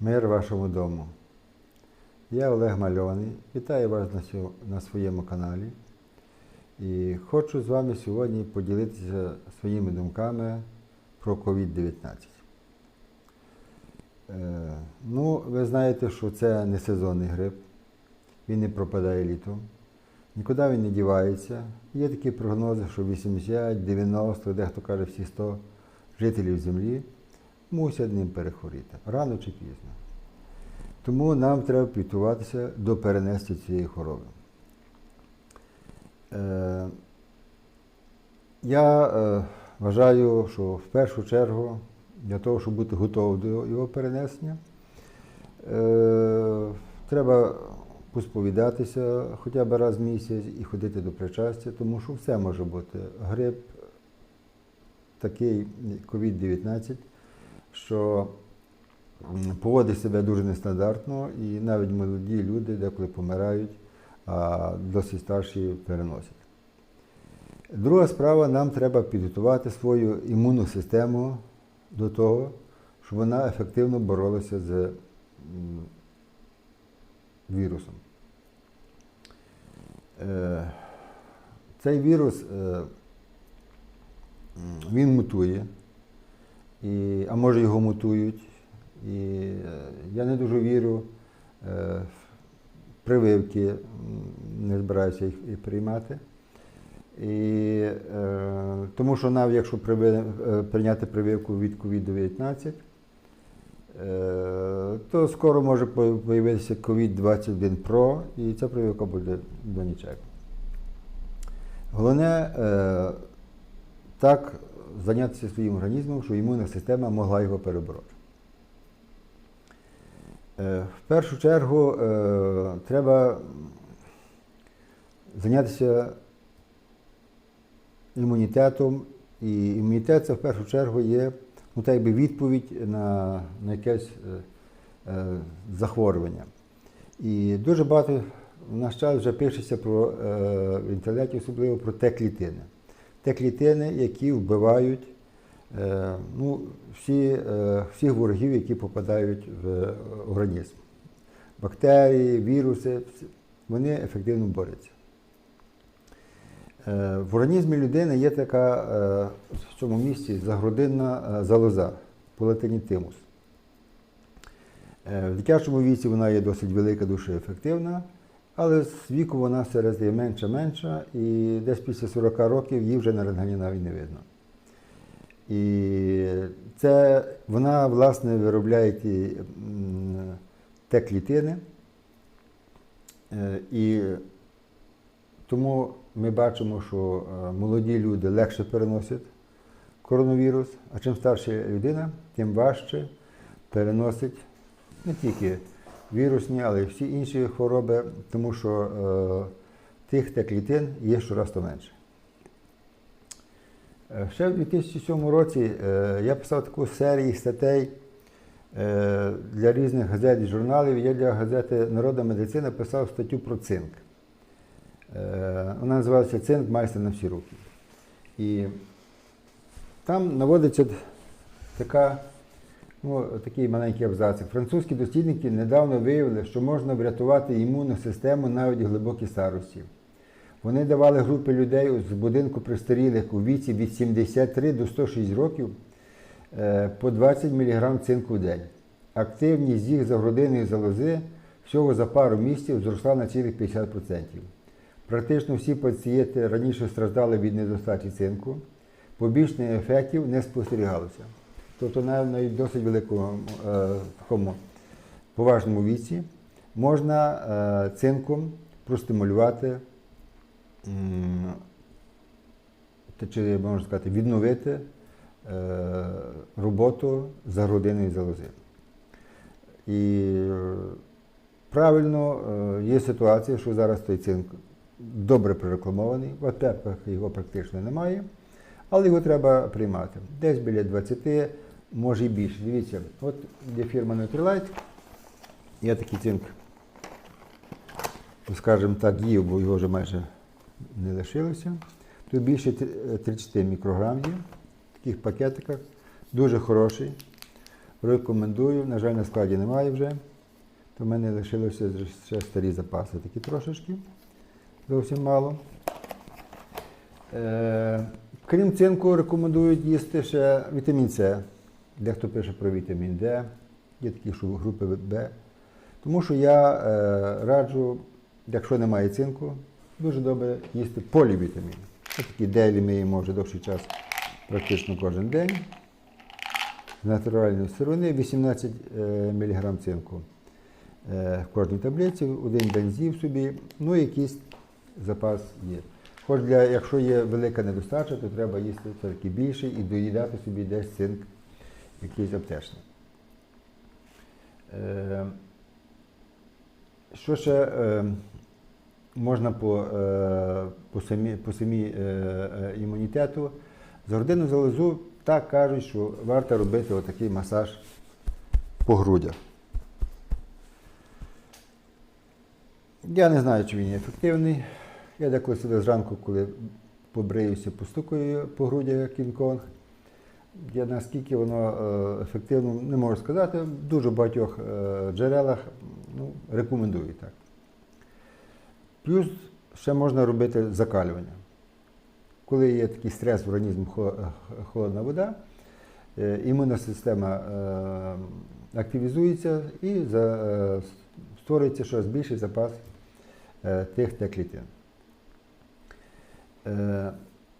Мир вашому дому. Я Олег Мальоний. Вітаю вас на, своєму каналі. І хочу з вами сьогодні поділитися своїми думками про COVID-19. Е, ну, ви знаєте, що це не сезонний грип, він не пропадає літом, нікуди він не дівається. Є такі прогнози, що 80, 90, дехто каже всі 100 жителів землі мусять ним перехворіти рано чи пізно. Тому нам треба підготуватися до перенесення цієї хвороби. Е, я е, вважаю, що в першу чергу для того, щоб бути готовим до його перенесення, е, треба посповідатися хоча б раз в місяць і ходити до причастя, тому що все може бути. Грип, такий COVID-19, що поводить себе дуже нестандартно, і навіть молоді люди деколи помирають, а досить старші переносять. Друга справа, нам треба підготувати свою імунну систему до того, щоб вона ефективно боролася з вірусом. Е, Цей вірус е, він мутує, і, а може його мутують. І е, я не дуже вірю е, в прививки, не збираюся їх і приймати. І, е, тому що навіть якщо прийняти прививку від COVID-19, е, то скоро може з'явитися COVID-21 Pro, і ця прививка буде до нічого. Головне так зайнятися своїм організмом, щоб імунна система могла його перебороти. Е, В першу чергу е, треба зайнятися імунітетом. І імунітет це в першу чергу є ну, так якби відповідь на, на якесь е, захворювання. І дуже багато в наш час вже пишеться про, в інтернеті, особливо про Т-клітини. Т-клітини, які вбивають е, ну, всі, е, всіх ворогів, які попадають в організм. Бактерії, віруси, вони ефективно борються. Е, В організмі людини є така е, в цьому місці загрудинна е, залоза, по латині тимус. Е, В дитячому віці вона є досить велика, дуже ефективна, але з віку вона все разів менша-менша, і десь після 40 років її вже на рентгені навіть не видно. І це вона, власне, виробляє ті м, Т-клітини. Е, І тому ми бачимо, що е, молоді люди легше переносять коронавірус, а чим старша людина, тим важче переносить не тільки вірусні, але й всі інші хвороби, тому що е, тих Т-клітин є щораз менше. Е, Ще в 2007 році е, я писав таку серію статей е, для різних газет і журналів. Я для газети Народна медицина писав статтю про цинк. Е, Вона називається Цинк майстер на всі руки. І там наводиться така, ну, такий маленький абзац. Французькі дослідники недавно виявили, що можна врятувати імунну систему навіть глибокій старості. Вони давали групі людей з будинку престарілих у віці від 73 до 106 років е, по 20 мг цинку в день. Активність їх загрудинної залози всього за пару місяців зросла на цілих 50%. Практично всі пацієнти раніше страждали від недостачі цинку, побічних ефектів не спостерігалося. Тобто навіть досить великому е, такому поважному віці можна е, цинком простимулювати чи можна сказати, відновити е, роботу загрудинної залози. І правильно є ситуація, що зараз той цинк добре прорекламований, в аптеках його практично немає, але його треба приймати. Десь біля 20, може і більше. Дивіться, от є фірма Nutrilite, я такий цинк, скажімо так, їв, бо його вже майже не лишилося. Тут більше 30 мікрограм є в таких пакетиках, дуже хороший. Рекомендую. На жаль, на складі немає вже. То в мене лишилося ще старі запаси, такі трошечки. Зовсім мало. Е, крім цинку, рекомендують їсти ще вітамін С. Дехто пише про вітамін Д, є такі що групи Б. Тому що я е, раджу, якщо немає цинку, дуже добре їсти полівітамін. Ось Такі делі ми їмо вже довший час, практично кожен день. З натуральної сировини 18 е, мг цинку е, в кожній таблиці, один день з'їв собі, ну якийсь запас є. Хоч для, якщо є велика недостача, то треба їсти все-таки більше і доїдати собі десь цинк якийсь аптечний. Е, що ще е, можна по, е, по, самі, по самі е, імунітету? За грудинну залозу так кажуть, що варто робити отакий масаж по грудях. Я не знаю, чи він ефективний. Я деколи себе зранку, коли побриюся, постукаю по грудях як Кінг-Конг. Я наскільки воно е, ефективно, не можу сказати. В дуже багатьох е, джерелах ну, рекомендують так. Плюс ще можна робити закалювання. Коли є такий стрес в організмі, е, холодна вода, імунна система активізується і створюється щось більший запас тих Т-клітин.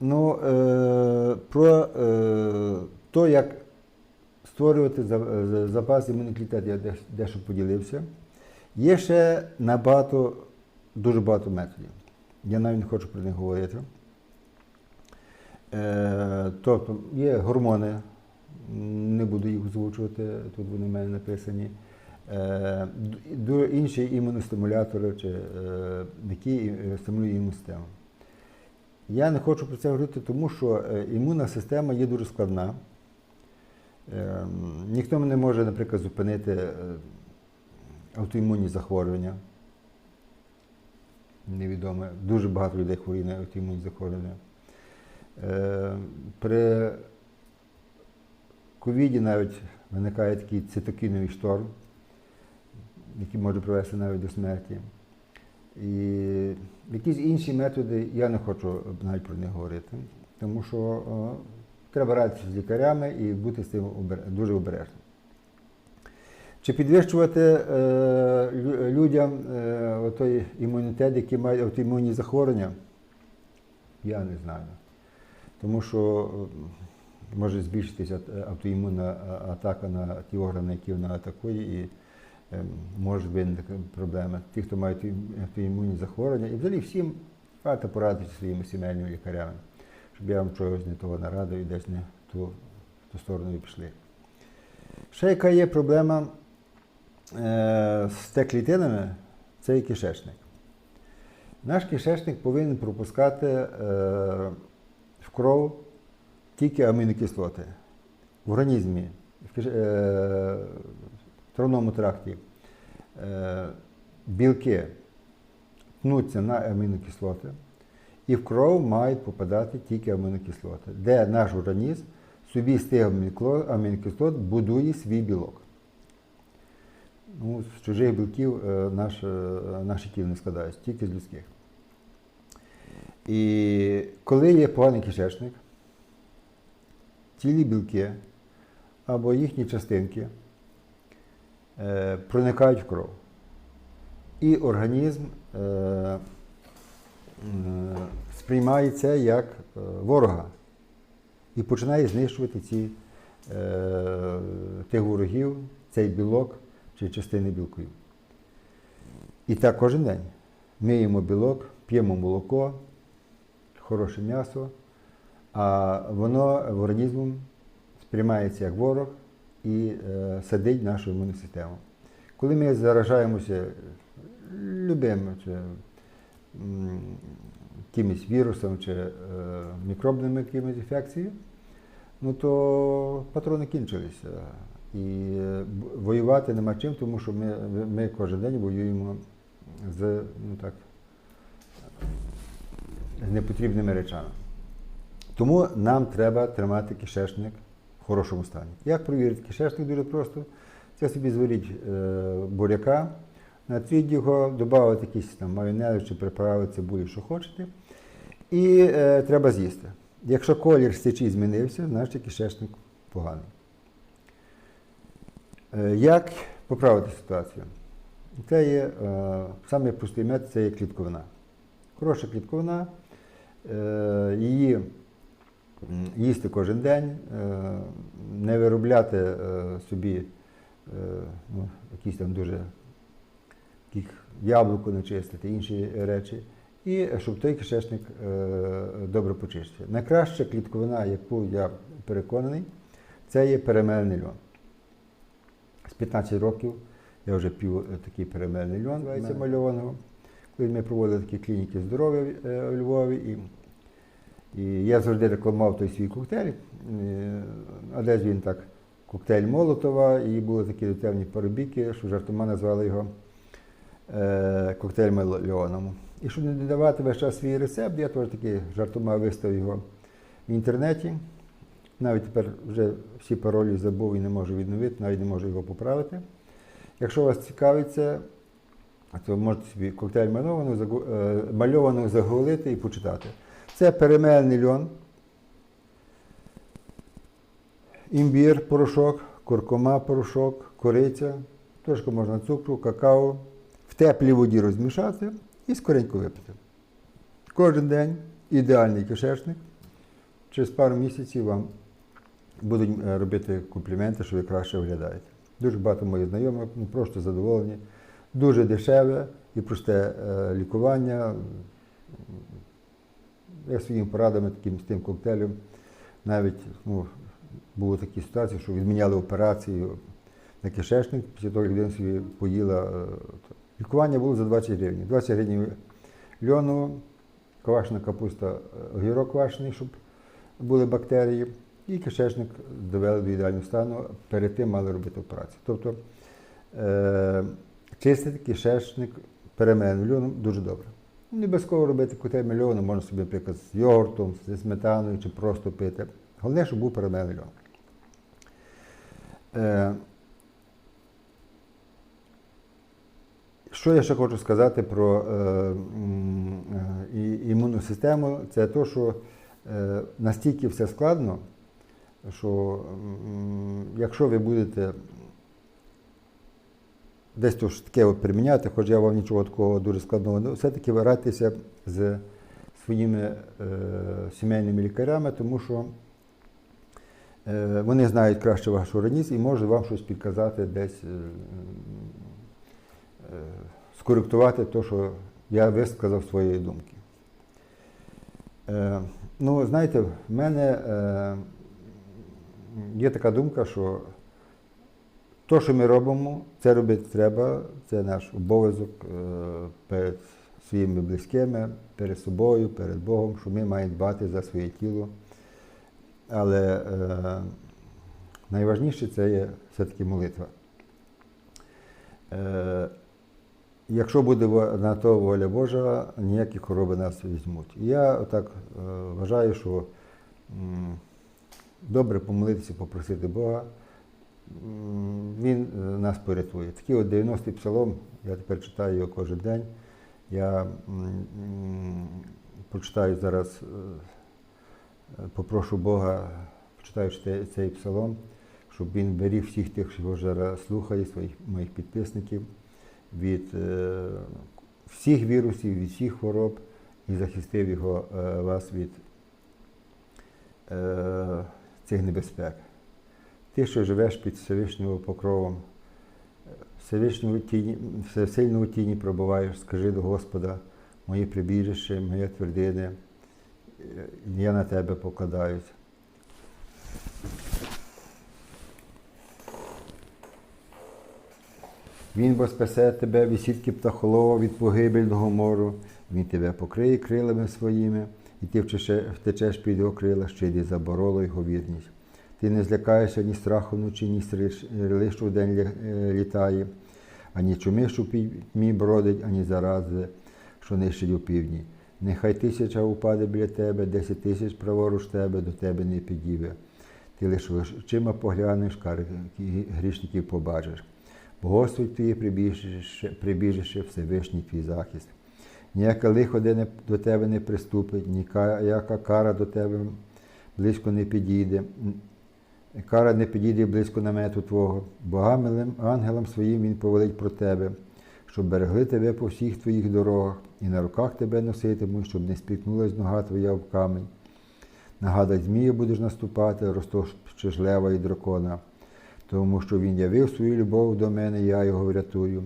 Е, Ну, е, про е, те, як створювати за- запас імунітету, я дещо поділився. Є ще набагато, дуже багато методів. Я навіть не хочу про них говорити. Е, тобто є гормони, не буду їх озвучувати, тут вони в мене написані. Е, інші імуностимулятори, чи, е, які е, стимулюють імунну систему. Я не хочу про це говорити, тому що е, імунна система є дуже складна. Е, Ніхто не може, наприклад, зупинити е, автоімунні захворювання. Невідоме. Дуже багато людей хворіє на автоімунні захворювання. Е, При ковіді навіть виникає такий цитокіновий шторм, який може привести навіть до смерті. І якісь інші методи я не хочу навіть про них говорити, тому що о, треба радитися з лікарями і бути з цим дуже обережним. Чи підвищувати е, людям е, той імунітет, які мають автоімунні захворювання? Я не знаю. Тому що е, може збільшитися е, автоімунна атака на ті органи, які вона атакує, і е, може виникнути проблеми. Ті, хто мають ім- автоімунні захворювання, і взагалі всім варто порадитися своїми сімейними лікарями, щоб я вам чогось не того нарадив і десь не ту, ту сторону і пішли. Ще яка є проблема е, з Т-клітинами, це і кишечник. Наш кишечник повинен пропускати е, в кров тільки амінокислоти. В організмі, в, киш- е, травному тракті е, білки тнуться на амінокислоти, і в кров мають попадати тільки амінокислоти, де наш організм собі з тих амінокислот будує свій білок. Ну, з чужих білків е, наш, е, наші тіло не складається, тільки з людських. І коли є поганий кишечник, цілі білки або їхні частинки проникають в кров. І організм е, е, сприймає це як е, ворога і починає знищувати ці, е, тих ворогів, цей білок чи частини білків. І так кожен день. Ми їмо білок, п'ємо молоко, хороше м'ясо, а воно в організмом сприймається як ворог і е, садить нашу імунну систему. Коли ми заражаємося любим чи, якимось вірусом чи е, мікробними якимись інфекціями, ну то патрони кінчилися. І е, воювати нема чим, тому що ми, ми кожен день воюємо з, ну так, з непотрібними речами. Тому нам треба тримати кишечник хорошому стані. Як провірити кишечник дуже просто? Це собі зваріть е, буряка, натріть його, додати якісь там майонез чи приправи, цибулі, що хочете. І е, треба з'їсти. Якщо колір сечі змінився, значить кишечник поганий. Е, Як поправити ситуацію? Це є е, саме простий метод це є клітковина. Хороша клітковина, е, її їсти кожен день, е, не виробляти е, собі е, ну, якісь там дуже яблуко не чистити, інші речі. І щоб той кишечник добре почистився. Найкраща клітковина, яку я переконаний, це є перемелений льон. З 15 років я вже е, такий перемелений льон, мальованого. Коли ми проводили такі клініки здоров'я у Львові, і, і я завжди рекламував той свій коктейль. А десь він так, коктейль Молотова, і були такі дотемні парубіки, що жартома назвали його е, коктейль мальованому. І щоб не додавати весь час свій рецепт, я теж таки жартома виставив його в інтернеті. Навіть тепер вже всі паролі забув і не можу відновити, навіть не можу його поправити. Якщо вас цікавить це, то можете собі коктейль мальованого, загу- е, загуглити і почитати. Це перемелений льон, імбір, порошок, куркума, порошок, кориця, трошки можна цукру, какао. В теплій воді розмішати і скоренько випити. Кожен день ідеальний кишечник. Через пару місяців вам будуть е, робити компліменти, що ви краще виглядаєте. Дуже багато моїх знайомих ну, просто задоволені. Дуже дешеве і просте е, лікування. Я своїми порадами таким з тим коктейлем навіть ну, були такі ситуації, що відміняли операцію на кишечник, після того, людина собі поїла. е. Лікування було за 20 гривень. 20 гривень льону, квашена капуста, е, огірок квашений, щоб були бактерії, і кишечник довели до ідеального стану, перед тим мали робити операцію. Тобто е, чистити кишечник перемену льоном дуже добре. Не обов'язково робити коктейль льону, можна собі, наприклад, з йогуртом, зі сметаною чи просто пити. Головне, щоб був переменний льон. Е, Що я ще хочу сказати про е, е, імунну систему, це те, що е, настільки все складно, що м, якщо ви будете десь то таке от приміняти, хоч я вам нічого такого дуже складного, не все-таки ви з своїми е, сімейними лікарями, тому що е, вони знають краще ваш організм і можуть вам щось підказати десь. е, е, скоректувати те, що я висказав своєї думки. Е, ну, знаєте, в мене е, є така думка, що те, що ми робимо, це робити треба, це наш обов'язок е, перед своїми близькими, перед собою, перед Богом, що ми маємо дбати за своє тіло. Але е, найважніше це є все-таки молитва. Е, Якщо буде на то воля Божа, ніякі хвороби нас візьмуть. Я так е, вважаю, що м, добре помолитися, попросити Бога, Він е, нас порятує. Такий от 90-й псалом, я тепер читаю його кожен день. Я прочитаю зараз, е, попрошу Бога, почитаючи цей- псалом, щоб він беріг всіх тих, що зараз слухає, своїх моїх підписників від е, всіх вірусів, від всіх хвороб і захистив його вас від цих небезпек. Ти, що живеш під Всевишнього покровом, Всевишнього тіні, всесильного тіні пробуваєш, скажи до Господа, моє прибіжище, моє твердине, я на тебе покладаюсь. Він бо спасе тебе від сітки птахолова, від погибельного мору, він тебе покриє крилами своїми, і ти втечеш під його крила, що йди забороло його вірність. Ти не злякаєшся ні страху вночі, ні стріли, що вдень е, літає, ані чуми, що пітьмі бродить, ані зарази, що нищить у півдні. Нехай тисяча упаде біля тебе, десять тисяч праворуч тебе, до тебе не підійде. ти лише очима поглянеш, карих грішників побачиш. Бо Господь твоє прибіжище, прибіжище Всевишній твій захист. Ніяке лихо до тебе не приступить, ніяка кара до тебе близько не підійде. Кара не підійде близько намету Твого, бо ангелам, своїм Він повелить про тебе, щоб берегли тебе по всіх твоїх дорогах, і на руках тебе носитимуть, щоб не спіткнулась нога твоя об камінь. Нагадать, змія будеш наступати, розтовчиш лева і дракона, тому що він явив свою любов до мене, я його врятую.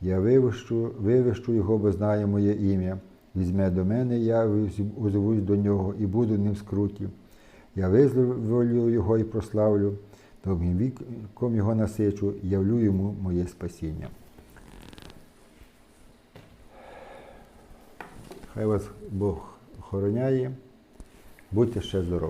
Я вивищу, вивищу його, бо знає моє ім'я. Візьме до мене, я озвусь до нього і буду ним в скруті. Я визволю його і прославлю, довгим віком його насичу, явлю йому моє спасіння. Хай вас Бог охороняє, будьте ще здорові.